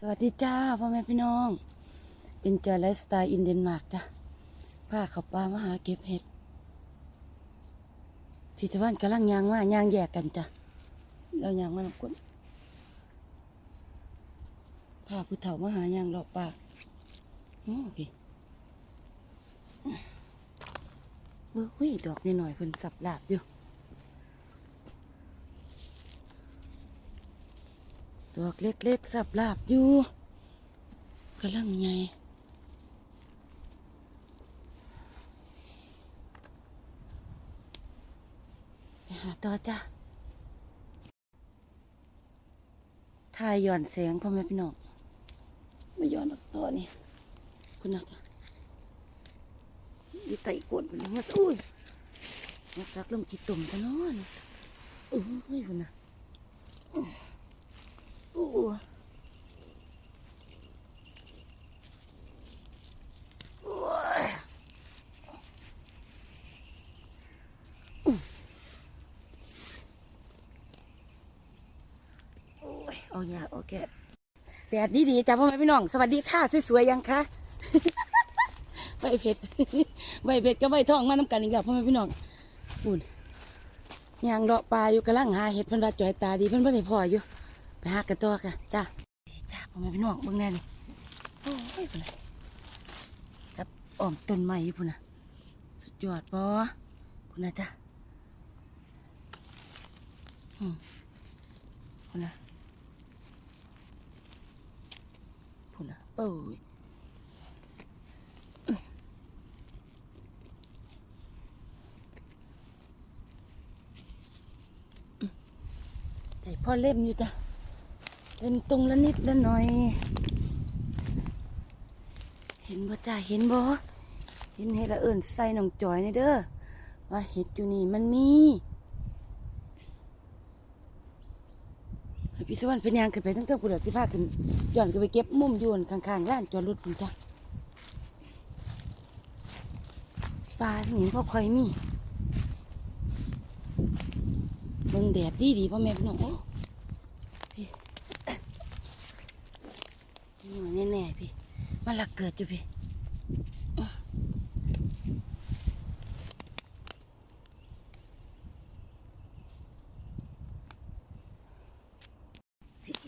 สวัสดีจ้าพ่อแม่พี่น้อง Enjoy Lifestyle in Denmark จ้ะพาเขาป่ามาหาเก็บเห็ดพี่ตะวันกำลังยางมายางแยกกันจ้ะเรายางมาลำกุนพาผู้เฒ่ามาหายางรอบป่าโอ้พี่เมื่อหุ้ยดอกนิดหน่อยๆเพิ่นสับหลาบอยู่ ดอกเล็กๆสับลาบอยู่กำลังใหญ่ไปหาต่อจ้ะทายหย่อนแสงพ่อแม่พี่น้องไม่ย้อนดอกต่อนี่คุณนักจ้ะยี่ไตกวนไปเลยมาอุ้ยมาซักลมจีตุ่มซะเนอนเอ้ยคุณน่ะ เอาอย่าโอเคแดดดีดีๆจ้าพ่อแม่พี่น้อง สวัสดีค่ะ สวยๆยังคะใบเผ็ดใบเผ็ดก็ใบทองมาน้ำกันอีกแล้วพ่อแม่พี่น้องอุ่นยางเลาะปลาอยู่กำลังหาเห็ดเพิ่นว่าจ่อยตาดีเพิ่นบ่ได้พออยู่ หากันต่อค่ะจ้าจ้าพ่อแม่พี่น้องเบิ่งแน่นี่โอ้ยพุ่นน่ะครับอ้อมต้นไม้พุ่นน่ะสุดยอดปอพุ่นน่ะจ้าอืมพุ่นน่ะพุ่นน่ะเป้ยพ่อเล่มอยู่จ้ะ เป็นตรงละนิดละหน่อย เห็นบ่จ้าเห็นบ่เห็นเห็ดละเอิญใส่หนองจอยนี่เด้อว่าเห็ดอยู่นี่มันมีพี่สวรรค์เป็นยางขึ้นไปทั้งเท่ากูเดี๋ยวสิพาขึ้นย้อนขึ้นไปเก็บมุมยวนข้างๆร้านจอดรถคุณจ้ะปลาหนีพ่อคอยมีเบิ่งแดดดีดีพ่อแม่พี่น้องโอ้ นี่มัน แน่ๆพี่มันหลักเกิดอยู่พี่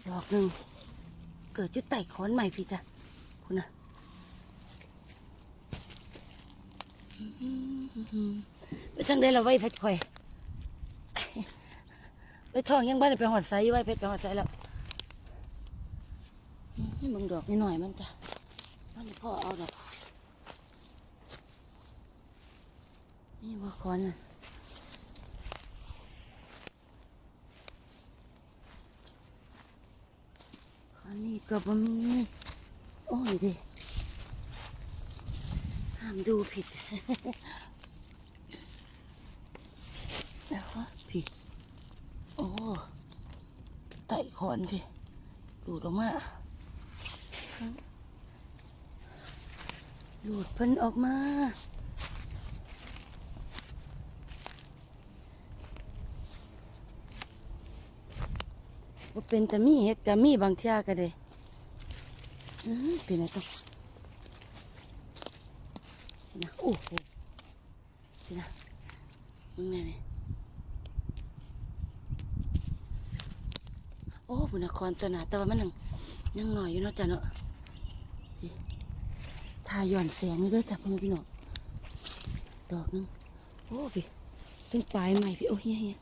ดอกหนึ่งเกิดจุดไต่ขอนใหม่พี่จ้ะคุณนะไปจังได้เราไว้เพชรคอยไปท่องยังบ้านไปหอดไซไว้เพชรไปหอดไซแล้ว อกนิดหน่อยมันจะมันพ่อเอาดอกนี่ว่าคอนะคอนนี่ก็บ่มีโอ้ยดิห้ามดูผิดแล้วก็ผิด โอ้ไต่คอนพี่ดูดออกมา หลุดเพิ่นออกมาว่าเป็นแต่มีเห็ดกับมีบางเที่ยก็ได้อือเป็นอะไรต้องนะโอ้โหนนะมึงไงเนี่ยโอ้บุญนครตัวหนาแต่ว่ามันยังยังหน่อยอยู่เนาะจ้ะเนาะ ทาย่อนแสงนี่เด้อจ้ะพ่อแม่พี่น้องดอกนึงโอ้พี่ตึงปลายใหม่พี่โอ้เฮียเฮีย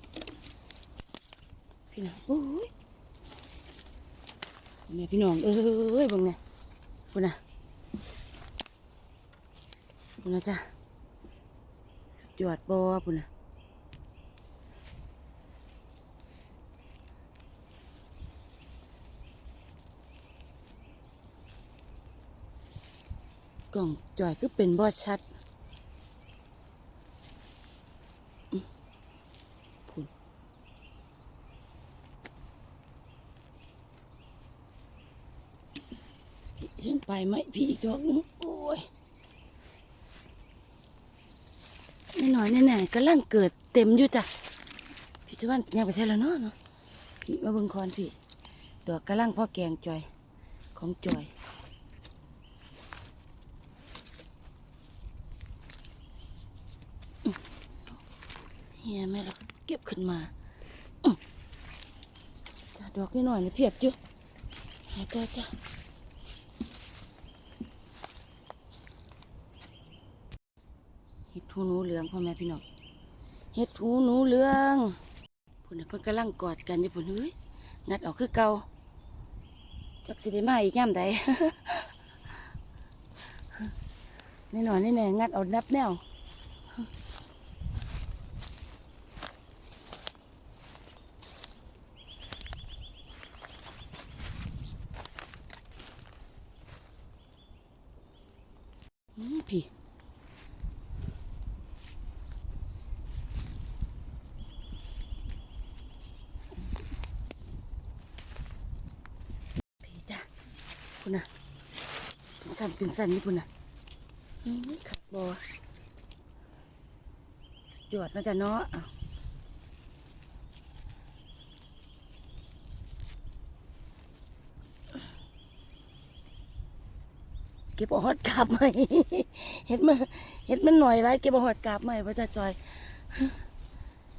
พี่น้องโอ้ยแม่พี่น้องเอ้ยบังไงคุณนะคุณนะจ้ะสุดยอดบอคุณนะ กล่องจ่อยคือเป็นบอชัดผีฉันไปไหมพี่อีกดอกหนึงโอ้ยหน่อยแน่ๆกำลังเกิดเต็มอยู่จ้ะพี่ชวันยังไปใช่แล้วเนาะเนาะพี่มาบิ่งคอนพี่ดอกกำลังพ่อแกงจอยของจอย เฮียแม่เราเก็บขึ้นมาจ้าดอกนิดหน่อยนี่เพียบอยู่หายก็จ้าเห็ดทูนูเหลืองพ่อแม่พี่น้องเห็ดทูนูเหลืองพุ่นน่ะเพิ่นกำลังกอดกันอยู่พุ่นเฮ้ยงัดออกคือเก่าจักสิได้มาอีกย่ำใดนี่หน่อยนี่แน่งัดเอานับแนว พี่ พี่จ้ะคุณน่ะ เป็นสันเป็นสันนี่คุณน่ะนี่ขัดบอสุดยอดนะจ๊ะเนาะอ้าว เก็บเอาฮอดกาบไหมเห็ดมันเห็ดมันหน่อยไรเก็บเอาหอดกาบใหม่พระเจ้าจอย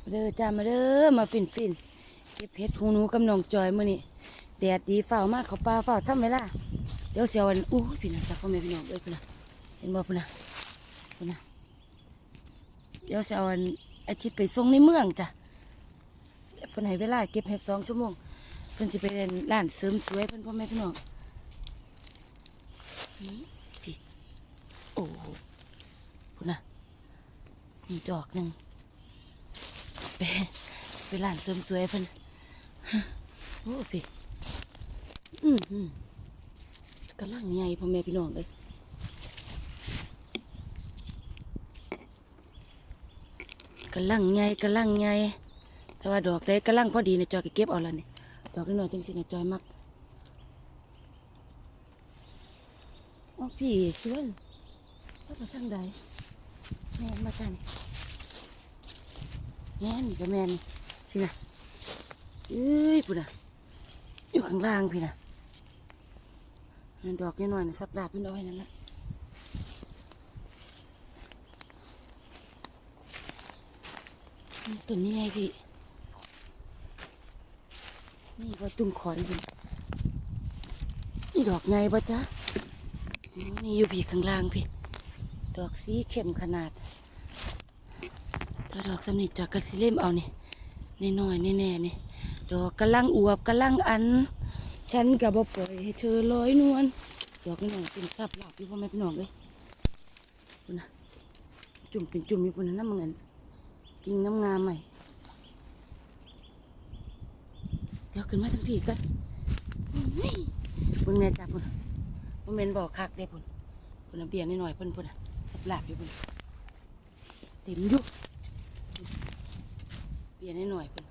มาเด้อจ้ามาเด้อมาฟินฟินเก็บเห็ดหูหนูกับน้องจอยมื้อนี้แดดดีฝ้าวมากเขาปลาฝ้าวทำเวลาเดี๋ยวเสียวันอู้พี่น่ะจับพ่อแม่พี่น้องเอ้ยพี่น่ะเห็นบ่พี่น่ะพี่น่ะเดี๋ยวเสียวันอาทิตย์ไปส่งในเมืองจ้ะเพิ่นให้เวลาเก็บเห็ดสองชั่วโมงเพิ่นสิไปเรียนร้านเสริมสวยเพิ่นพ่อแม่พี่น้อง พี่โอ้โหพุ่นนะนี่ดอกหนึ่งไปไปร้านเสริมสวยเพิ่นโอ้พี่อืมอืมกำลังใหญ่พ่อแม่พี่น้องเลยกำลังใหญ่กำลังใหญ่แต่ว่าดอกได้กำลังพอดีนะจอยก็เก็บเอาละนี่ดอกน้อยๆจังสินะจอยมัก อ๋อพี่สวนว่ามาทางใดแม่นมาจันแม่นี่ก็แม่นี่พี่นะเอ้ยปุ่นนะอยู่ข้างล่างพี่นะนั่นดอกนิดหน่อยนะสับดาบพี่น้อยนั่นแหละต้นนี้ไงพี่ นี่ว่าจุ่มขอนพี่นี่ดอกไงปะจ๊ะ นี่อยู่พี่ข้างล่างพี่ ดอกสีเข้มขนาดถ้าดอกสำนิทจากกระสิเล่มเอานี่นน้อยๆแน่ๆนี่ดอกกำลังอวบกำลังอัน ฉันกับบ่ปล่อยให้เธอลอยนวลดอกนี่น้องเป็นซับหลับอยู่พ่อแม่พี่น้องเอ้ยพุ่นะจุ่มเป็นจุ่มอยู่พุ่นะน้ำมันอันกิ่งน้ำงามใหม่เดี๋ยวขึ้นมาทั้งพี่กันอุ้ยเบิ่งแน่จ้าพุ่น มันเป็นบ่อคักเด้พุ่นพุ่นนะเบียร์นิดหน่อยเพุ่นพุ่นอะสับหลาบอยู่พุ่นเต็มอยุเบียร์นิดหน่อยๆพุ่น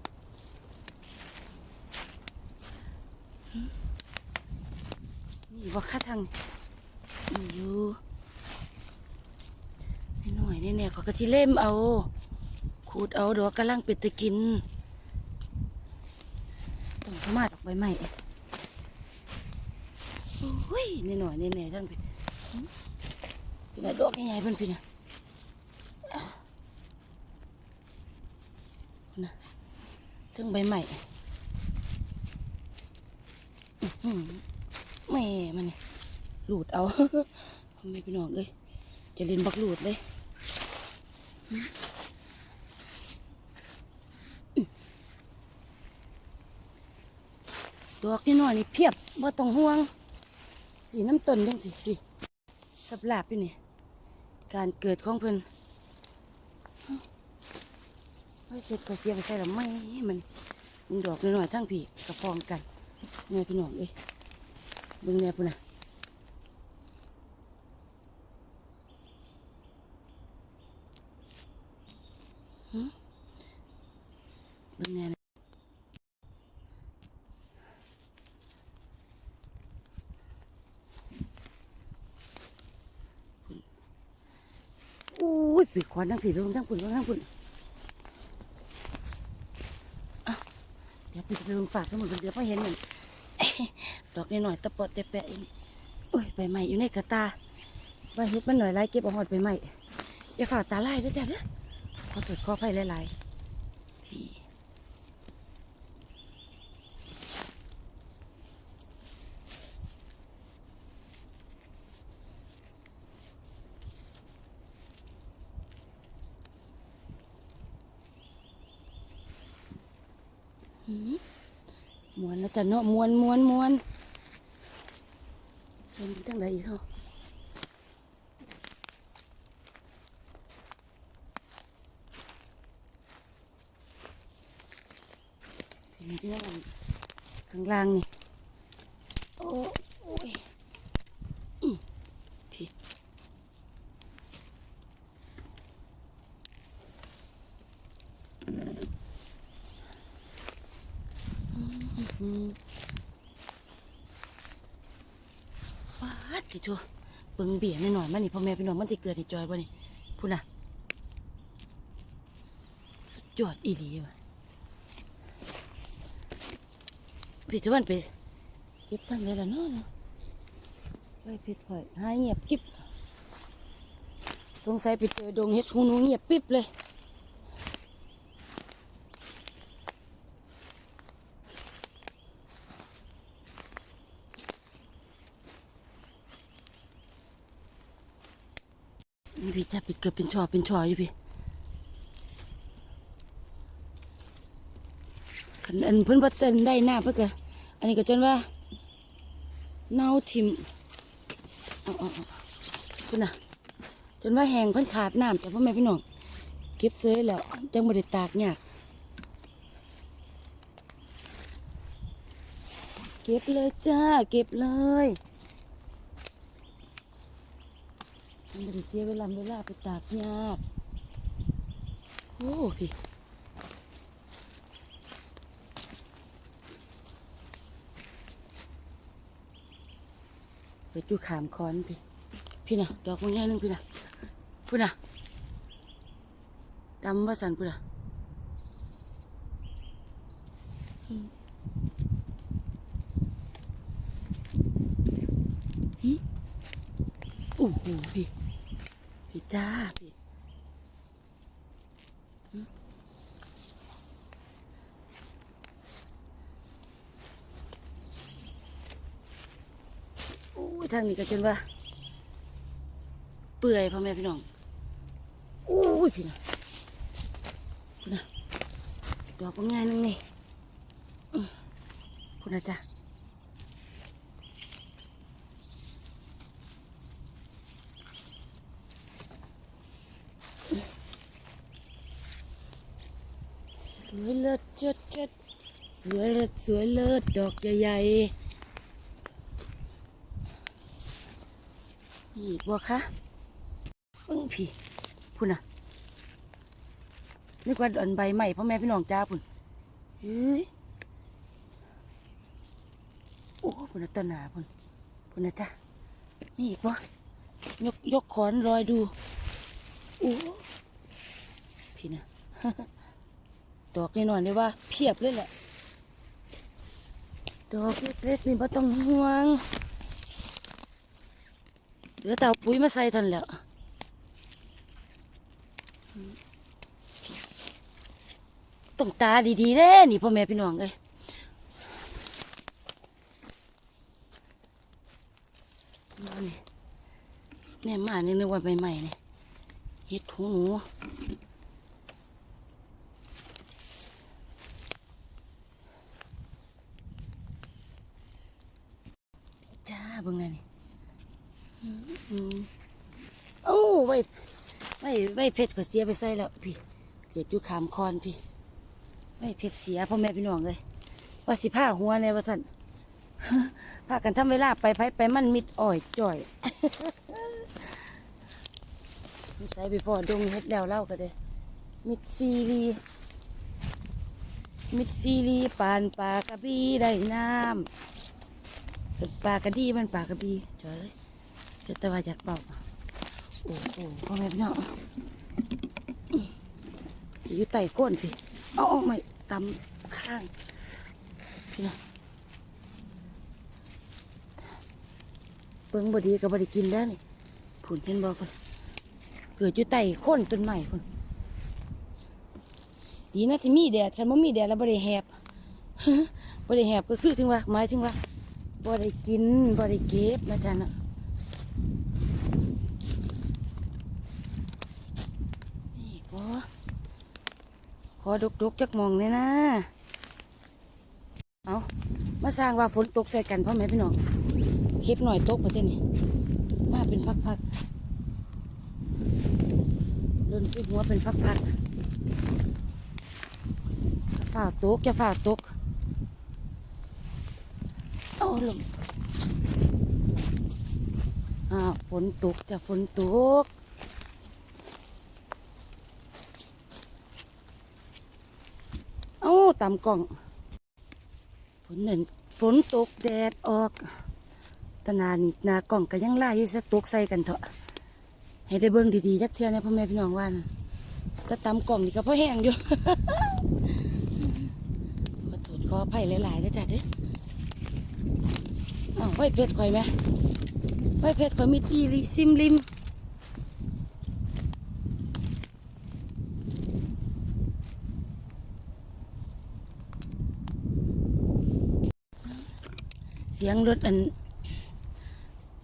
นี่บ่คัดทางนี่อยู่นิดหน่อยนี่เนี่ยเขาก็สิเล่มเอาขูดเอาดอกกำลังเป็ดตะกินต้องเข้ามาดอกใบไม้ อ้ยนี่หน่อยนี่แน่ทั้งพี่พี่น่ะดอกใหญ่ๆเพิ่นพี่น่ะนะทั้งใบใหม่แม่มันนี่หลุดเอาพ่อแม่พี่น้องเอ้ยจะเล่นบักหลุดเลยดอกนี่หน่อยนี่เพียบบ่ต้องห่วง พี่น้ำต้นยังสิพี่สับลาบพี่นี่ การเกิดของเพิ่นไม่เกิดกระเสียงใส่ละไม่มันมันดอกน้อยๆทั้งพี่กระพองกันแม่พี่น้องเอ้ยเบิ่งแน่พุ่นน่ะหึเบิ่งแน่นะอุ้ ยปีกควันทั้งผีไปเบิ่งทั้งฝุ่นเบิ่งทั้งฝุ่นเดี๋ยวปีกไปเบิ่งฝากทั้งหมดเดี๋ยวพอเห็นหนึ่งดอกนิดหน่อยตะปอดเตะแปะอีกโอ้ยใบใหม่อยู่ในกระตาใบเฮ็ดมันหน่อยไล่เก็บเอาหอดใบใหม่อย่าฝ่าตาลายเด้อจ้ะเด้อขอตรวจข้อไผ่หลายๆ มวนแล้วจะเนาะมวนมวนมวนส่วนมีทั้งใดอีกเขาเป็นพี่น้องข้างล่างนี่ โอ้โอ้ยอืมพี่อืม ว้าจิชัวเบิ่งเบียร์หน่อยมันนี่พ่อแม่พี่น้องมันจะเกิดในจอยบ่นี่พูดนะสุดยอดอีหลีว่ะพี่จะวันไปเก็บทั้งเลยละเนาะเนาะไปผิดข่อยหายเงียบกิ๊บสงสัยไปเจอดงเฮ็ดหูหนูเงียบปิ๊บเลยพี่ จะปิดเกือบเป็นชอเป็นชออยู่พี่คันอันเพิ่นบ่เต้นได้หน้าเพิ่นก็อันนี้ก็จนว่าเน่าทิมเอาเอาเอาพิ่นน่ะ จนว่าแหงเพิ่นขาดน้ำแต่พ่อแม่พี่น้องเก็บเสื้อแล้วจังบ่ได้ตากยากเก็บเลยจ้า เก็บเลย มันบ่ได้เสียเวลาเวลาไปตากยากโอ้พี่ไปจูขามคอนพี่พี่น่ะดอกมันง่ายนึงพี่น่ะพูดน่ะดำว่าสันพูดน่ะอืมหึโอ้โหพี่ พี่จ้าพี่โอ้ทางนี้ก็จนว่า เปื่อยพ่อแม่พี่น้องอู้ยพี่นะพี่นะดอกง่ายนึงนี่อื้อพูดนะจ๊ วยเลิศเจิดเจิดสวยเลิศสวยเลิศดอกใหญ่ๆมีอีกบ่คะอึ้งพี่พุ่นน่ะนึกว่าดอนใบใหม่พ่อแม่พี่น้องจ้าพุ่นเฮ้ยโอ้พุ่นน่ะต้นหนาพุ่นพุ่นนะจ้ามีอีกวะยกยกขอนรอยดูโอ้พี่นะ ดอกนี่นอนเลยว่าเพียบเลยแหละดอกเล็กๆนี่บ่ต้องห่วงเหลือแต่เอาปุ๋ยมาใส่ทันแล้วต้องตาดีๆเด้นี่พ่อแม่พี่น้องเลยนี่แน่มาเนี่นึกว่าใบใหม่เนี่เฮ็ดหูหนู จ้าเบิ่งไงนี่อืมอืมเอ้าไว้ไว้ไว้เพชรก็เสียไปใส่แล้วพี่เกิดอยู่ขามคอนพี่ไม่เพชรเสียพ่อแม่พี่น้องเลยว่าสิผ้าหัวเนี่ยว่าท่นพากันทำเวลาไปไปไปมันมิดอ่อยจ่อยนิสัยไปพอดงเฮ็ดแล้วเล่าก็ได้มิดซีรีมิดซีรีปานปลากระบีได้น้ำ ป็นปลากระดีมันปลากระบีจ่อยเลยจะแต่ว่าอยากเป่าโอ้โหพ่อแม่พี่น้องอยู่ไต่ก้นพี่เอาออกไม่ตำข้างพี่นะเบิ่งบ่ดีก็บ่ได้กินแล้วนี่ผุนเห็นบ่คนเกิดอยู่ใต้โคนต้นไม้คนดีนะที่มีแดดคันบ่มีแดดแล้วบ่ได้แหบบ่ได้แหบก็คือถึงว่าหมายถึงว่า บ่ได้กินบ่ได้เก็บนะจ๊ะเนาะนี่พอขอดุกๆจักมองเลยนะ เอามาสร้างว่าฝนตกใส่กันพ่อแม่พี่น้องคลิปหน่อยตกประเทศนี้มาเป็นพักๆลุ่นสิหัวเป็นพักๆฝ่าตกจะฝ่าตกาลงอ่าวฝนตกจะฝนตกเอาตามกล่อง ฝนนั่นฝนตกแดดออกตนานี่นากล่องก็ยังไล่อยู่ซะตกใส่กันเถอะ ให้ได้เบิ่งดีๆจักเชื่อนะพ่อแม่พี่น้องว่านแต่ตามกล่องนี่ก็พอแห้งอยู่ขอโทษขออภัยหลายๆนะจ๊ะเด้อ ไว้เพชรข่อยไหมไว้เพชรข่อยมีตีริซิมริมเสียงรถอัน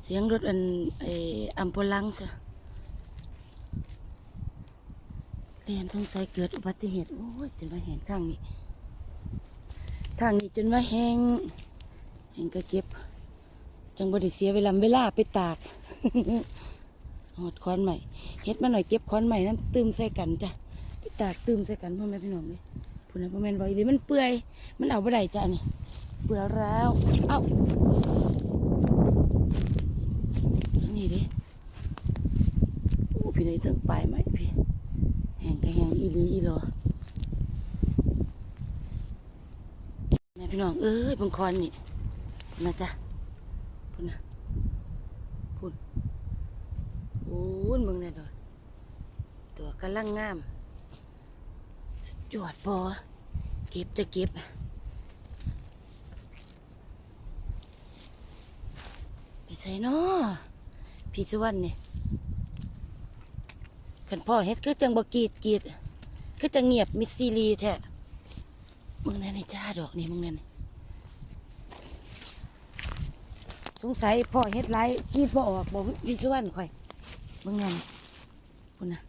เสียงรถอันไออัมพลังส์เรียนสงสัยเกิดอุบัติเหตุ โอ้ยจนว่าแหงทางนี้ ทางนี้จนว่าแหงแหงก็เก็บ จังบไดิเสียเวลาเวลาไปตากหอดค้อนใหม่เฮ็ดมาหน่อยเก็บค้อนใหม่น้ำตืมใส่กันจ้ะไปตากตืมใส่กันพ่อแม่พี่น้องเลยพูดนะพ่อแม่นบอกอีหลีมันเปื่อย มันเอาบ่ได้จ้ะนี่เปื่อยแล้วเอ้านี่ดิโอ้พี่ไหนถึงปไหมพี่แหงก็แหงอีลีอีหลอแม่พี่น้องเอ้ยบังคอนนี่นะจ๊ะ พุ่นนะพุ่นโอ้ยมึงแน่ดอนตัวกำลังงาม สุดยอดพอเก็บจะเก็บไปใส่นาะพี่สวรรณเนี่ยขันพ่อเฮ็ดคือจังบกีดกีดคือจังเงียบมิดซีรีแท้มึงนั่นไอ้จ้าดอกนี่มึงนั่นนี่ สงสัยพ่อเฮ็ดไรกีดพ่อออกบอกพี่สุวรรณข่อยมึงนั่นคุณนะ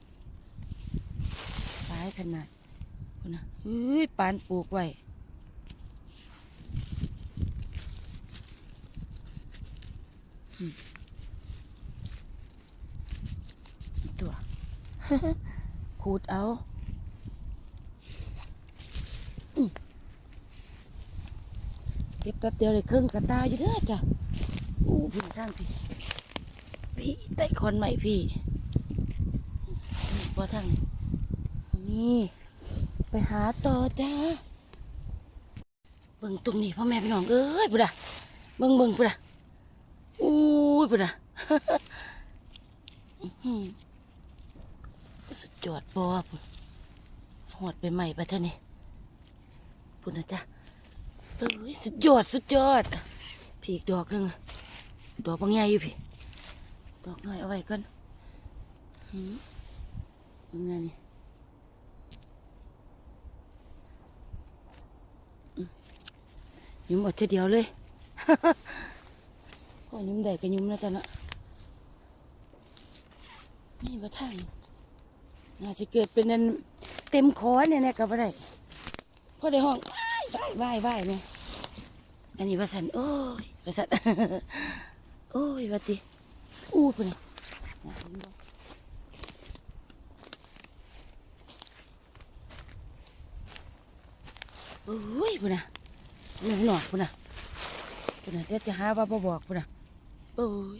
ตายขนาดคุณนะเฮ้ยปานปลูกไว้ตัวขูดเอาเก็บแป๊บเดียวเลยครึ่งกระตายอยู่เด้อจ้ะ พี่ทางพี่ พี่ไต่คอนใหม่พี่นี่พอทางนี่ไปหาต่อจ้าเบิ่งตรงนี้พ่อแม่พี่น้องเอ้ยปุ่นอะเบิ่งเบิ่งปุ่นอะอู้ยปุ่นอะสุดยอดปอพุ่นหอดไปใหม่ไปเท่านี้พุ่นนะจ๊ะเอ้ยสุดยอดสุดยอดพีกดอกนึงอะ ดอกบางใหญ่อยู่พี่ดอกหน้อยเอาไว้ก่อนหืมยังไงนี่ยุ่มเอดเดียวเลยโอ้ยยุ่มได้ก็ยุ่มนะจ๊ะนะนี่ว่าทาน่าจะเกิดเป็นอันเต็มคอเนี่ยเนี่ยกับอะไรพอได้ห้องว่ายว่ายว่เนี่ยอันนี้ว่าสันโอ้ยว่าสัน โอ้ยว่าติอู้พุ่นน่ะน่าเห็นบ่โอ้ยพุ่นน่ะหนุ่มหนอดพุ่นน่ะพุ่นน่ะเดี๋ยวจะหาว่าบ่บอกพุ่นน่ะโอ้ย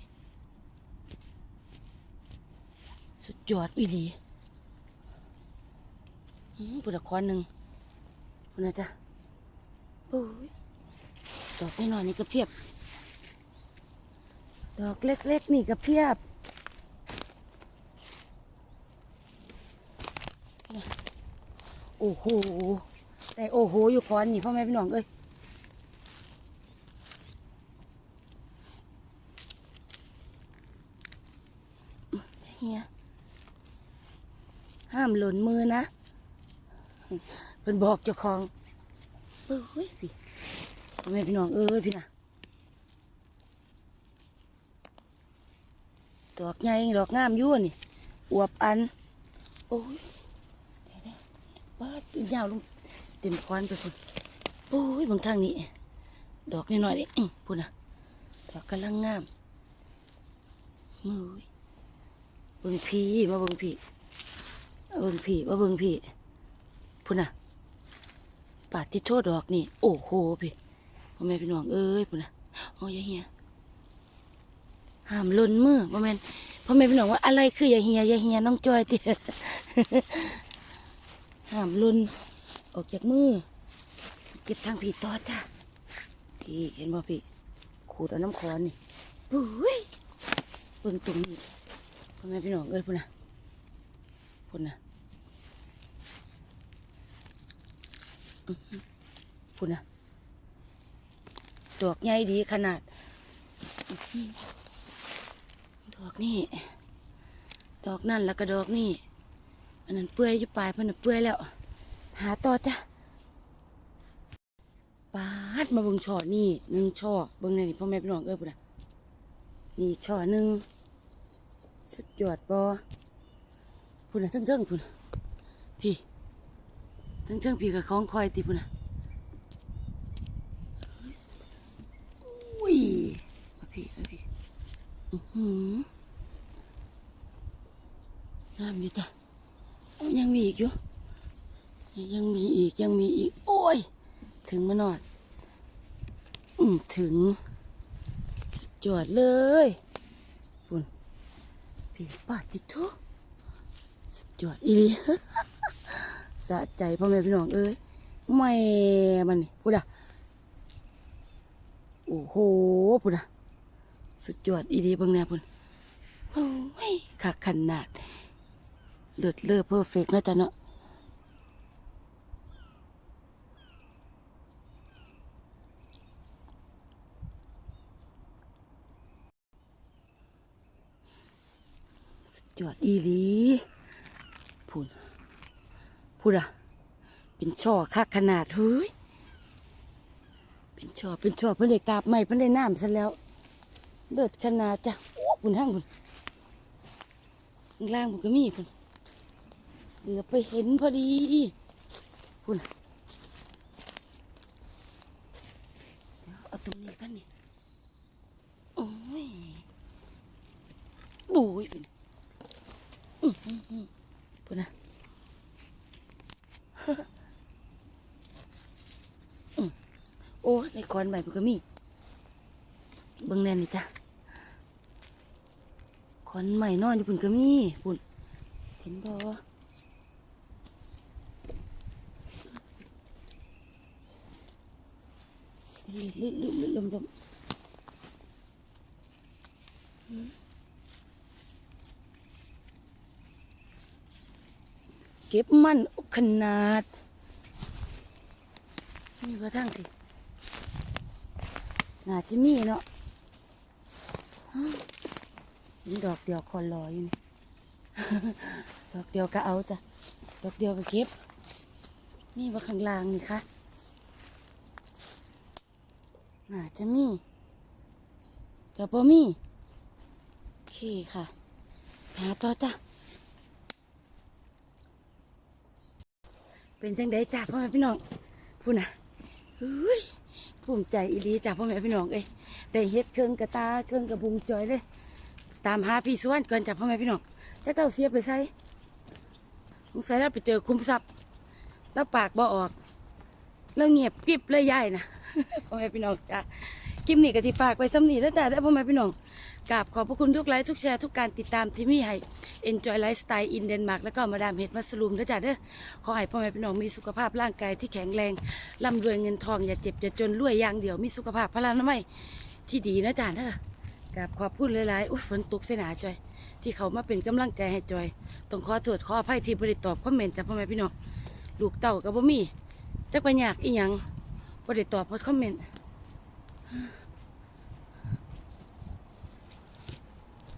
สุดยอดอีหลีอืมปุดคอนหนึ่งปุ่นะจ๊ะปุ้ยดอกน้อยๆนี่ก็เพียบ ดอกเล็กๆ นี่ก็เพียบ โอ้โห แต่โอ้โห อยู่คอนนี่พ่อแม่พี่น้องเอ้ยเฮียห้ามหล่นมือนะ เป็นบอกเจ้าของเอ้ยพี่พ่อแม่พี่น้องเอ้ยพี่นะ ดอกใหญ่ดอกงามยู่นี่อวบอัน โอ้ยเดี๋ยวๆบ้ายาวลงเต็มควันไปพุ่นโอ้ยบางทางนี้ ดอกน้อยๆนี่อื้อพุ่นนะดอกกำลังงามมือเบิ่งพีมาเบิ่งพีเบิ่งพีมาเบิ่งพีพุ่นนะปาดที่โทษดอกนี่ โอ้โหพี่พ่อแม่พี่น้องเอ้ยพุ่นนะโอ้ยอย่าเฮีย ห้ามล่นมือพ่อแม่พ่อแม่พี่น้องว่าอะไรคืออย่าเฮียอย่าเฮียน้องจอยเติห้ามล่นออกจากมือ เก็บทางผีต่อจ้ะพี่เห็นบ่พี่ขูดเอาน้ำคอนนี่ปุ้ยเบิ่งตรงนี้พ่อแม่พี่น้องเอ้ยพุ่นนะพุ่นนะพุ่นนะดอกใหญ่ดีขนาด อื้อหือดอกนี่ ดอกนั่นแล้วก็ดอกนี่อันนั้นเปื่อยอยู่ปลายเพิ่นเปื่อยแล้ว หาต่อจ้ะปาดมาเบิ่งช่อนี่หนึ่งช่อเบิ่งในนี่พ่อแม่พี่น้องเอ้ยพุ่นนะนี่ช่อหนึ่งสุดยอดบ่พุ่นนะเจังๆพุ่นน่ะพี่เจังๆพี่กับของคอยติพุ่นนะอุ้ยมาพี่มาพี่อื้อหืองามอยู่จ้ะเอายังมีอีกอยู่ยังมีอีก ยังมีอีก โอ้ย ถึงมานอด อืมถึงสุดยอดเลยปุ่นพี่ปาจิทุสุดยอดอีลีสะใจพ่อแม่พี่น้องเอ้ยแม่มันนี่พูดอะโอ้โหพูดอะสุดยอดอีหลีบางแน่พุ่นโอ้ยขาขนาดเลือดเลือเพอร์เฟกต์นะจ๊ะเนาะ จอดอีลีพูดพูดอะเป็นช่อคักขนาดเฮ้ยเป็นช่อเป็นช่อเพิ่นได้กาบใหม่เพิ่นได้น้ำซะแล้วเลิศขนาดจ้ะโอ้ปุ่นห้างปุ่นข้างล่างปุ่นก็มีปุ่นเหลือไปเห็นพอดีปุ่นเดี๋ยวเอาตรงนี้กันนี่ โอ้ยบุยเป็น พูดนะ อืมโอ้ในใบมันก็มีเบิ่งแน่นี่จ้ะคอนใหม่นอนอยู่ปุ่นก็มีปุ่นเห็นบ่ลื่นลื่นลื่นลื่นลมลมเก็บมันขนาด นี่ว่าทั้งสิ น่าจะมีเนาะฮะเห็นดอกเดียวคอนลอยอยู่นี่ดอกเดียวก็เอาจ้ะ ดอกเดียวก็เก็บ มีว่าข้างล่างนี่คะน่าจะมีกับบ่มีโอเคค่ะหาต่อจ้ะ เป็นจังไดจ้าพ่อแม่พี่น้องพูดนะเฮ้ย ภูมิใจอีลีจ้าพ่อแม่พี่น้องเอ้ยได้เฮ็ดเครื่องกระตาเครื่องกระบุงจอยเลย ตามหาพี่สวนก่อนจ้าพ่อแม่พี่น้องจะเต้าเสียไปใส่สงสัยแล้วไปเจอคุ้มทรัพย์แล้วปากบ่ออก แล้วเงียบกริบเลยยายนะพ่อแม่พี่น้องจ้าคลิปนี้ก็ที่ฝากไว้ซ้ำนีแล้วจ้าได้พ่อแม่พี่น้อง กราบขอบพระคุณทุกไลค์ทุกแชร์ทุกการติดตามที่มีให้ Enjoy Lifestyle in Denmark แล้วก็มาดามเห็ดมัสลูมด้วยจ้าเด้อขอให้พ่อแม่พี่น้องมีสุขภาพร่างกายที่แข็งแรงร่ำรวยเงินทองอย่าเจ็บอย่าจนรวยอย่างเดียวมีสุขภาพพลานามัยที่ดีนะจ๊ะเด้อกราบขอบคุณหลายๆอุ้ยฝนตกเสนาจอย ที่เขามาเป็นกำลังใจให้จอยต้องขอโทษขออภัยที่บริตอบคอมเมนต์จากพ่อแม่พี่น้องลูกเต่ากับบ่มีจักไปยากอีหยังบริตอบพราะคอมเมนต์